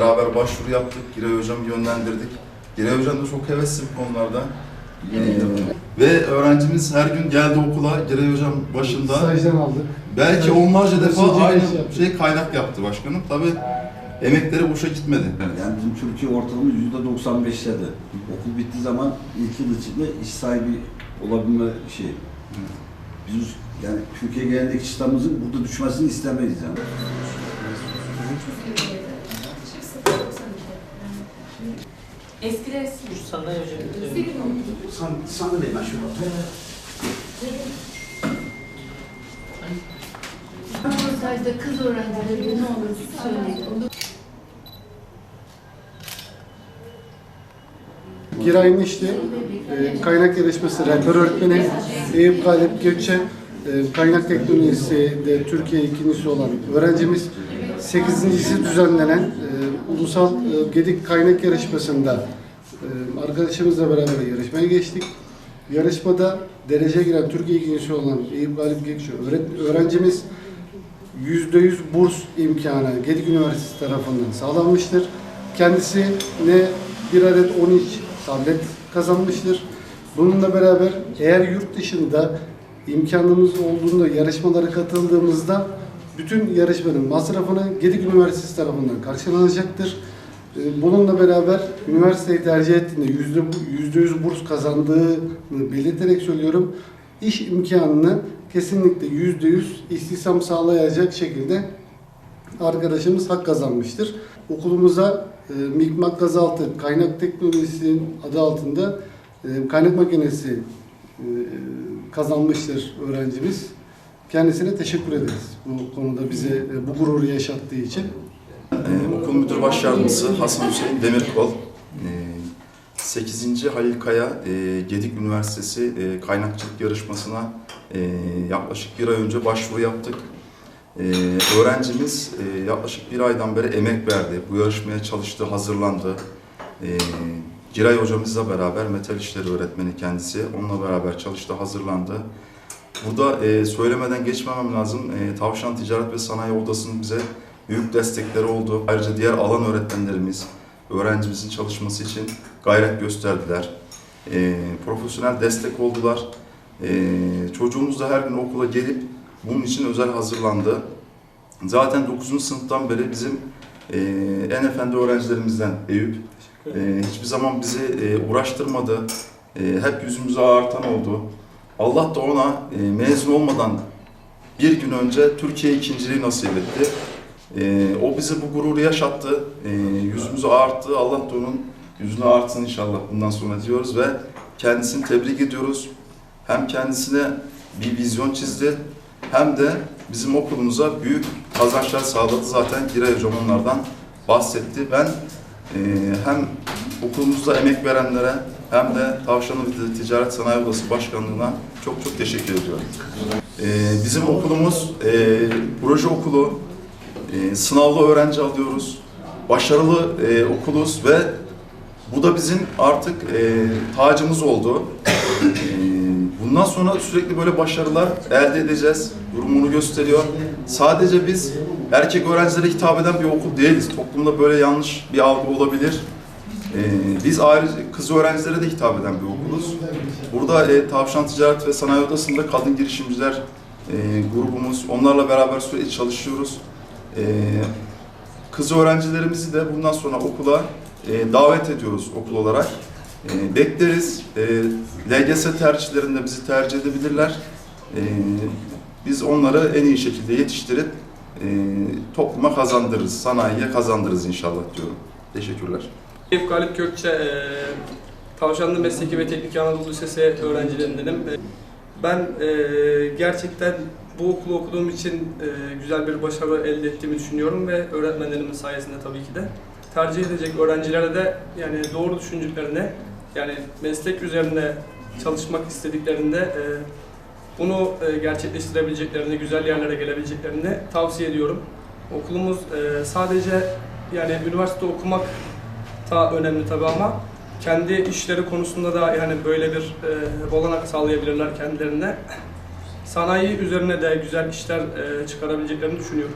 beraber başvuru yaptık. Giray Hocam'ı yönlendirdik. Giray Hocam da çok hevesli bu konularda. Ee, ve öğrencimiz her gün geldi okula Giray Hocam başında. Stajdan aldık. Belki Staj- onlarca defa aynı yaptık. şey kaynak yaptı başkanım. Tabii emekleri boşa gitmedi. Yani bizim Türkiye ortalamamız yüzde 95'lerde. Okul bittiği zaman ilk yıl içinde iş sahibi olabilme şey. Biz yani Türkiye genelindeki çıtamızın burada düşmesini istemeyiz yani. Eskiler Sana hocam. Sen, sen de ben şurada. Röportajda kız öğrencilerine ne olur söyleyin. Giray'ın işte e, kaynak yarışması rehber öğretmeni Eyüp Galip Gökçe e, kaynak teknolojisi de Türkiye ikincisi olan öğrencimiz 8.si düzenlenen e, ulusal e, Gedik kaynak yarışmasında e, arkadaşımızla beraber yarışmaya geçtik. Yarışmada derece giren Türkiye ikincisi olan Eyüp Galip öğret- öğrencimiz %100 burs imkanı Gedik Üniversitesi tarafından sağlanmıştır. Kendisi ne bir adet 13 tablet kazanmıştır. Bununla beraber eğer yurt dışında imkanımız olduğunda yarışmalara katıldığımızda bütün yarışmanın masrafını Gedik Üniversitesi tarafından karşılanacaktır. Ee, Bununla beraber üniversiteyi tercih ettiğinde yüzde yüzde yüz burs kazandığını belirterek söylüyorum. İş imkanını kesinlikle yüzde yüz istihdam sağlayacak şekilde arkadaşımız hak kazanmıştır. Okulumuza e, Mikmak Gazaltı Kaynak Teknolojisi'nin adı altında e, kaynak makinesi e, kazanmıştır öğrencimiz. Kendisine teşekkür ederiz bu konuda bize e, bu gururu yaşattığı için. Ee, okul müdür baş Hasan Hüseyin Demirkol, ee, 8. Halil Kaya ee, Gedik Üniversitesi ee, kaynakçılık yarışmasına ee, yaklaşık bir ay önce başvuru yaptık. Ee, öğrencimiz ee, yaklaşık bir aydan beri emek verdi. Bu yarışmaya çalıştı, hazırlandı. Ee, Giray hocamızla beraber metal işleri öğretmeni kendisi. Onunla beraber çalıştı, hazırlandı. Burada ee, söylemeden geçmemem lazım. Ee, Tavşan Ticaret ve Sanayi Odası'nın bize büyük destekleri oldu. Ayrıca diğer alan öğretmenlerimiz öğrencimizin çalışması için gayret gösterdiler. Ee, profesyonel destek oldular. Ee, çocuğumuz da her gün okula gelip bunun için özel hazırlandı. Zaten 9. sınıftan beri bizim e, en efendi öğrencilerimizden Eyüp. E, hiçbir zaman bizi e, uğraştırmadı. E, hep yüzümüzü ağartan oldu. Allah da ona e, mezun olmadan bir gün önce Türkiye ikinciliği nasip etti. Ee, o bize bu gururu yaşattı. Ee, yüzümüzü ağarttı. Allah da onun yüzünü ağartsın inşallah bundan sonra diyoruz ve kendisini tebrik ediyoruz. Hem kendisine bir vizyon çizdi hem de bizim okulumuza büyük kazançlar sağladı. Zaten Giray Hocam onlardan bahsetti. Ben e, hem okulumuzda emek verenlere hem de Tavşanlı Ticaret Sanayi Odası Başkanlığı'na çok çok teşekkür ediyorum. Ee, bizim okulumuz e, proje okulu, e, sınavlı öğrenci alıyoruz. Başarılı e, okuluz ve bu da bizim artık e, tacımız oldu. E, bundan sonra sürekli böyle başarılar elde edeceğiz. Durumunu gösteriyor. Sadece biz erkek öğrencilere hitap eden bir okul değiliz. Toplumda böyle yanlış bir algı olabilir. E, biz ayrıca kız öğrencilere de hitap eden bir okuluz. Burada e, Tavşan Ticaret ve Sanayi Odası'nda kadın girişimciler e, grubumuz. Onlarla beraber sürekli çalışıyoruz. Ee, kız öğrencilerimizi de bundan sonra okula e, davet ediyoruz okul olarak. E, bekleriz. E, LGS tercihlerinde bizi tercih edebilirler. E, biz onları en iyi şekilde yetiştirip e, topluma kazandırırız, sanayiye kazandırırız inşallah diyorum. Teşekkürler. Galip Gökçe, e, Tavşanlı Mesleki ve Teknik Anadolu Lisesi öğrencilerindenim. E, Ben e, gerçekten bu okulu okuduğum için e, güzel bir başarı elde ettiğimi düşünüyorum ve öğretmenlerimin sayesinde tabii ki de. Tercih edecek öğrencilere de yani doğru düşündüklerine, yani meslek üzerine çalışmak istediklerinde e, bunu e, gerçekleştirebileceklerini, güzel yerlere gelebileceklerini tavsiye ediyorum. Okulumuz e, sadece yani üniversite okumak da önemli tabii ama kendi işleri konusunda da yani böyle bir e, olanak sağlayabilirler kendilerine. Sanayi üzerine de güzel işler e, çıkarabileceklerini düşünüyorum.